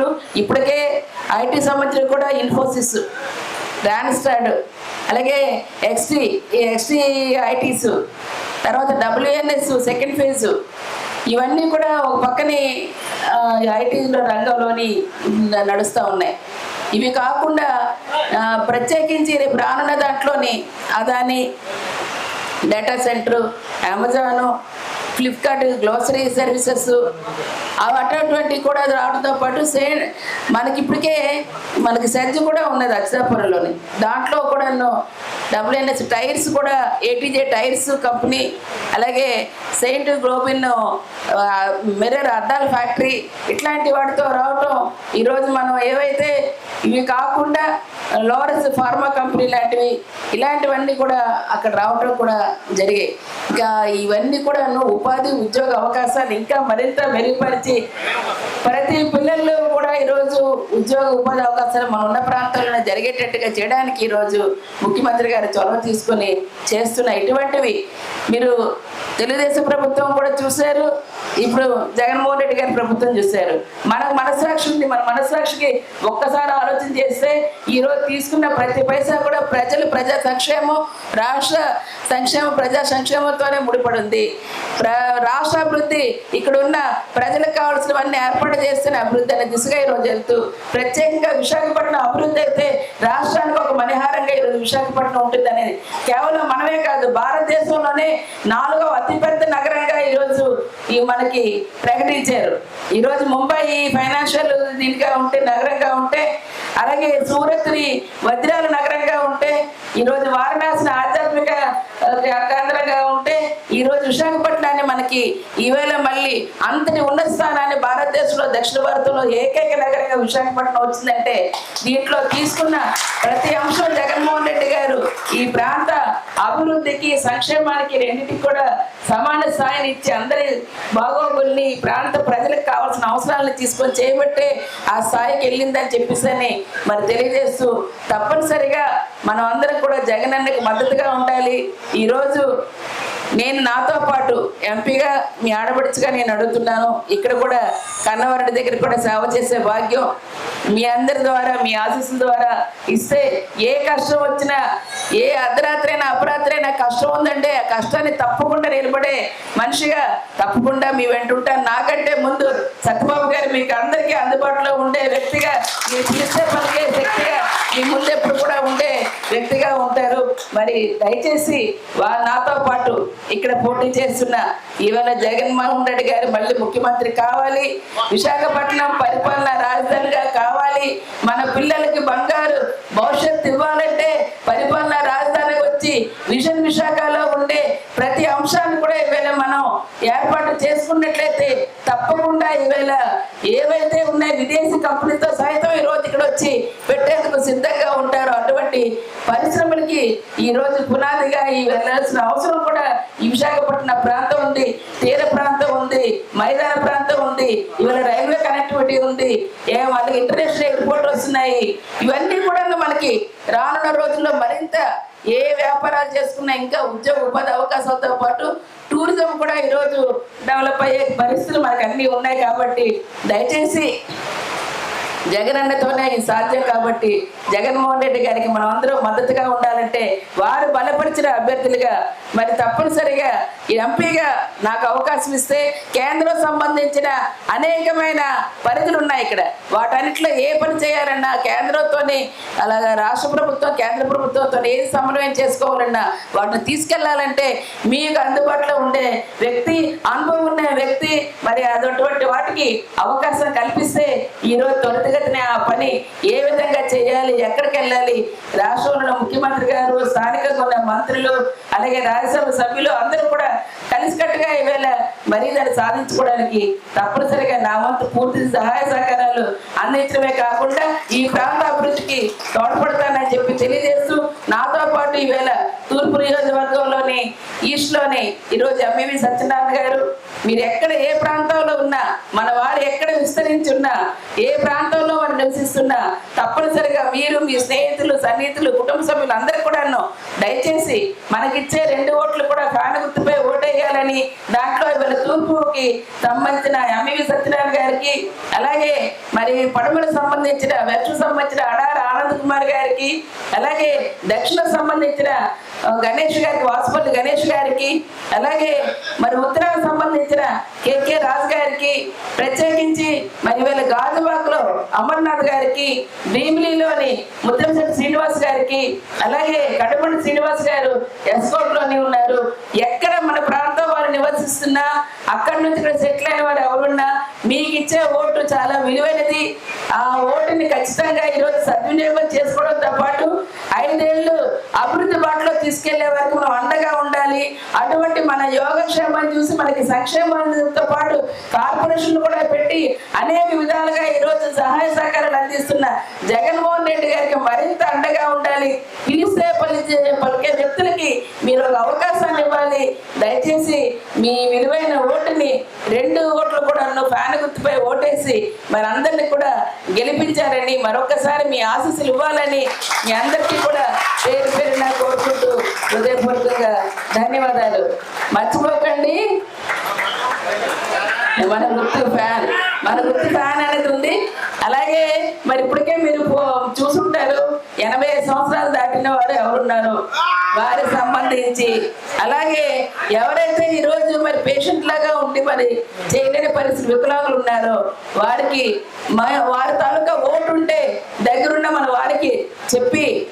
కంపెనీలు ఇప్పటికే ఐటీ సంబంధించిన కూడా ఇన్ఫోసిస్ డాన్స్టాడ్ అలాగే ఎక్స్టీ ఈ ఎక్స్టీ ఐటీస్ తర్వాత డబ్ల్యూఎన్ఎస్ సెకండ్ ఫేజ్ ఇవన్నీ కూడా ఒక పక్కనే ఐటీలో రంగంలోని నడుస్తూ ఉన్నాయి. ఇవి కాకుండా ప్రత్యేకించి రేపు రానున్న దాంట్లోని Adani data centre Amazon Flipkart grocery services అవి అటువంటి కూడా రావడంతో పాటు సే మనకి ఇప్పటికే మనకి సెర్జ్ కూడా ఉన్నది అక్షరాపురంలోని దాంట్లో కూడా డబ్ల్యూఎన్ఎస్ టైర్స్ కూడా ఏటీజే టైర్స్ కంపెనీ అలాగే సెయింట్ గ్లోబిన్ మిర్రర్ అద్దాల ఫ్యాక్టరీ ఇట్లాంటి వాటితో రావటం ఈరోజు మనం ఏవైతే ఇవి కాకుండా లోరస్ ఫార్మా కంపెనీ లాంటివి ఇలాంటివన్నీ కూడా అక్కడ రావటం కూడా జరిగాయి. ఇంకా ఇవన్నీ కూడా ఉపాధి ఉద్యోగ అవకాశాలు ఇంకా మరింత మెరుగుపరిచి ప్రతి పిల్లల్లో కూడా ఈరోజు ఉద్యోగ ఉపాధి అవకాశాలు మన ఉన్న ప్రాంతాల్లో జరిగేటట్టుగా చేయడానికి ఈరోజు ముఖ్యమంత్రి గారు చొరవ తీసుకొని చేస్తున్న ఇటువంటివి. మీరు తెలుగుదేశం ప్రభుత్వం కూడా చూశారు ఇప్పుడు జగన్మోహన్ రెడ్డి గారి ప్రభుత్వం చూశారు. మనకు మనస్సాక్షి ఉంది మన మనస్సాక్షికి ఒక్కసారి ఆలోచన చేస్తే ఈరోజు తీసుకున్న ప్రతి పైసా కూడా ప్రజలు ప్రజా సంక్షేమం రాష్ట్ర సంక్షేమం ప్రజా సంక్షేమంతోనే ముడిపడి ఉంది. ప్ర- రాష్ట్ర అభివృద్ధి ఇక్కడ ఉన్న ప్రజలకు కావాల్సినవన్నీ ఏర్పాటు చేస్తున్న అభివృద్ధి అనే దిశగా ఈరోజు వెళ్తూ ప్రత్యేకంగా విశాఖపట్నం అభివృద్ధి అయితే రాష్ట్రానికి ఒక మణిహారంగా ఈరోజు విశాఖపట్నం ఉంటుంది అనేది కేవలం మనమే కాదు భారతదేశంలోనే నాలుగవ అతిపెద్ద నగరంగా ఈరోజు ఈ మనకి ప్రకటించారు. ఈరోజు ముంబై ఫైనాన్షియల్ దీనిగా ఉంటే నగరంగా ఉంటే అలాగే సూరత్ని వజ్రాల నగరంగా ఉంటే ఈరోజు వారణాసిని ఆధ్యాత్మిక కేంద్రంగా ఉంటే ఈరోజు విశాఖపట్నాన్ని మనకి ఈవేళ మళ్ళీ అంతటి ఉన్నత స్థానాన్ని భారతదేశంలో దక్షిణ భారతంలో ఏకైక నగరంగా విశాఖపట్నం వచ్చిందంటే దీంట్లో తీసుకున్న ప్రతి అంశం జగన్మోహన్ రెడ్డి గారు ఈ ప్రాంత అభివృద్ధికి సంక్షేమానికి రెండింటికి కూడా సమాన స్థాయిని ఇచ్చి అందరి బాగోగుల్ని ఈ ప్రాంత ప్రజలకు కావాల్సిన అవసరాలను తీసుకొని చేయబట్టే ఆ స్థాయికి వెళ్ళిందని చెప్పేసి మరి తెలియజేస్తూ తప్పనిసరిగా మనం అందరం కూడా జగన్ అన్నకి మద్దతుగా ఉండాలి. ఈరోజు నేను నాతో పాటు ఎంపీగా మీ ఆడపడుచుగా నేను అడుగుతున్నాను. ఇక్కడ కూడా కన్నవరడి దగ్గర కూడా సేవ చేసే భాగ్యం మీ అందరి ద్వారా మీ ఆశీస్సుల ద్వారా ఇస్తే ఏ కష్టం వచ్చినా ఏ అర్ధరాత్రి అయినా అపరాత్రి అయినా కష్టం ఉందంటే ఆ కష్టాన్ని తప్పకుండా నిలబడే మనిషిగా తప్పకుండా మీ వెంట ఉంటాను. నాకంటే ముందు సత్యబాబు గారు మీకు అందరికీ అందుబాటులో ఉండే వ్యక్తిగా మీరు పిలిస్తే పలికే శక్తిగా మీ ముందు ఎప్పుడు కూడా ఉండే వ్యక్తిగా ఉంటారు. మరి దయచేసి వా నాతో పాటు ఇక్కడ పోటీ చేస్తున్న ఇవాళ జగన్మోహన్ రెడ్డి గారు మళ్ళీ ముఖ్యమంత్రి కావాలి. విశాఖపట్నం పరిపాలన రాజధానిగా కావాలి. మన పిల్లలకి బంగారు భవిష్యత్తు ఇవ్వాలంటే పరిపాలన రాజధానికి వచ్చి విజన్ విశాఖలో ఉండే ప్రతి అంశాన్ని కూడా ఈవేళ మనం ఏర్పాటు చేసుకున్నట్లయితే తప్పకుండా ఈవేళ ఏవైతే ఉన్నాయి విదేశీ కంపెనీతో సహా ఈ రోజు ఇక్కడ వచ్చి పెట్టేందుకు సిద్ధంగా ఉంటారో అటువంటి పరిశ్రమలకి ఈ రోజు పునాదిగా ఈ వెళ్ళాల్సిన అవసరం కూడా ఈ విశాఖపట్నం ప్రాంతం ఉంది తీర ప్రాంతం ఉంది మైదాన ప్రాంతం ఉంది ఇవాళ రైల్వే కనెక్టివిటీ ఉంది ఏ వాళ్ళకి ఇంటర్నేషనల్ ఎయిర్పోర్ట్ వస్తున్నాయి. ఇవన్నీ కూడా మనకి రానున్న రోజుల్లో మరింత ఏ వ్యాపారాలు చేసుకున్నా ఇంకా ఉద్యోగ ఉపాధి అవకాశాలతో పాటు టూరిజం కూడా ఈరోజు డెవలప్ అయ్యే పరిస్థితులు మనకు అన్నీ ఉన్నాయి కాబట్టి దయచేసి జగన్ అన్నతోనే ఇది సాధ్యం కాబట్టి జగన్మోహన్ రెడ్డి గారికి మనం అందరం మద్దతుగా ఉండాలంటే వారు బలపరిచిన అభ్యర్థులుగా మరి తప్పనిసరిగా ఈ ఎంపీగా నాకు అవకాశం ఇస్తే కేంద్రం సంబంధించిన అనేకమైన పరిధులు ఉన్నాయి ఇక్కడ. వాటన్నిటిలో ఏ పని చేయాలన్నా కేంద్రంతోని అలాగే రాష్ట్ర ప్రభుత్వం కేంద్ర ప్రభుత్వంతో ఏది సమన్వయం చేసుకోవాలన్నా వాటిని తీసుకెళ్ళాలంటే మీకు అందుబాటులో ఉండే వ్యక్తి అనుభవం ఉన్న వ్యక్తి మరి అటువంటి వాటికి అవకాశం కల్పిస్తే ఈరోజు త్వరితగతిన ఆ పని ఏ విధంగా చేయాలి? ఎక్కడికి వెళ్ళాలి? రాష్ట్రంలో ముఖ్యమంత్రి గారు స్థానికంగా ఉన్న మంత్రులు అలాగే రాజ్యసభ సభ్యులు అందరూ కూడా కలిసికట్టుగా ఈవేళ మరీ దాన్ని సాధించుకోవడానికి తప్పనిసరిగా నా వంతు పూర్తి సహాయ సహకారాలు అందించడమే కాకుండా ఈ ప్రాంత అభివృద్ధికి తోడ్పడతానని చెప్పి తెలియజేస్తూ నాతో పాటు ఈవేళ తూర్పు ఈరోజు ఎంఈవి సత్యనారాయణ గారు మీరు ఎక్కడ ఏ ప్రాంతంలో ఉన్నా మన వారు ఎక్కడ విస్తరించున్నా ఏ ప్రాంతంలో వారు నివసిస్తున్నా తప్పనిసరిగా మీరు మీ స్నేహితులు సన్నిహితులు కుటుంబ సభ్యులు అందరూ కూడాను దయచేసి మనకిచ్చే రెండు ఓట్లు కూడా ఫ్యాన్ గుర్తుపై ఓటేయాలని దాంట్లో ఇవాళ తూర్పుకి సంబంధించిన ఎంఈవి సత్యనారాయణ గారికి అలాగే మరి పడమలకు సంబంధించిన వెస్ట్ సంబంధించిన అడార ఆనంద్ కుమార్ గారికి అలాగే దక్షిణ సంబంధించిన గణేష్ గారికి వాసుపల్లి గణేష్ గారికి అలాగే మరి ఉత్తరాకు సంబంధించిన కేకే రాజు గారికి ప్రత్యేకించి మరి వీళ్ళ గాజువాకలో అమర్నాథ్ గారికి భీమిలిలోని ముద్రశెట్టి శ్రీనివాస్ గారికి అలాగే కడపండి శ్రీనివాస్ గారు ఎస్కోట్లోని ఉన్నారు. ఎక్కడ మన ప్రాణ నివసిస్తున్నా అక్కడి నుంచి ఇక్కడ సెటిల్ అయిన వారు ఎవరున్నా మీకు ఇచ్చే ఓటు చాలా విలువైనది. ఆ ఓటుని ఖచ్చితంగా ఈరోజు సద్వినియోగం చేసుకోవడంతో పాటు ఐదేళ్ళు అభివృద్ధి బాటలో తీసుకెళ్ళే వరకు మనం అండగా ఉండాలి. అటువంటి మన యోగక్షేమాన్ని చూసి మనకి సంక్షేమంతో పాటు కార్పొరేషన్లు కూడా పెట్టి అనేక విధాలుగా ఈరోజు సహాయ చేస్తున్న జగన్మోహన్ రెడ్డి గారికి మరింత అండగా ఉండాలి. పిలిస్తే పలిచే పలికే వ్యక్తులకి మీరు ఒక అవకాశాన్ని ఇవ్వాలి. దయచేసి మీ విలువైన ఓటుని రెండు ఓట్లు కూడా ఫ్యాన్ గుర్తుపై ఓటేసి మరి అందరినీ కూడా గెలిపించారని మరొకసారి మీ ఆశీస్సులు ఇవ్వాలని మీ అందరికీ కూడా పేరు పేరున కోరుకుంటూ హృదయపూర్వకంగా ధన్యవాదాలు. మర్చిపోకండి. మన గుర్తు ఫ్యాన్. మన గుర్తు ఫ్యాన్ అనేది ఉంది. అలాగే మరి ఇప్పటికే మీరు చూసుంటారు. ఎనభై సంవత్సరాలు దాటిన వారు ఎవరున్నారు? వారికి సంబంధించి. అలాగే ఎవరైతే ఈరోజు మరి పేషెంట్ లాగా ఉండి మరి చేయలేని పరిస్థితి వికలాంగులు ఉన్నారో వారికి మ- వారి తాలూకా ఓటు ఉంటే దగ్గరున్న మన వారికి చెప్పి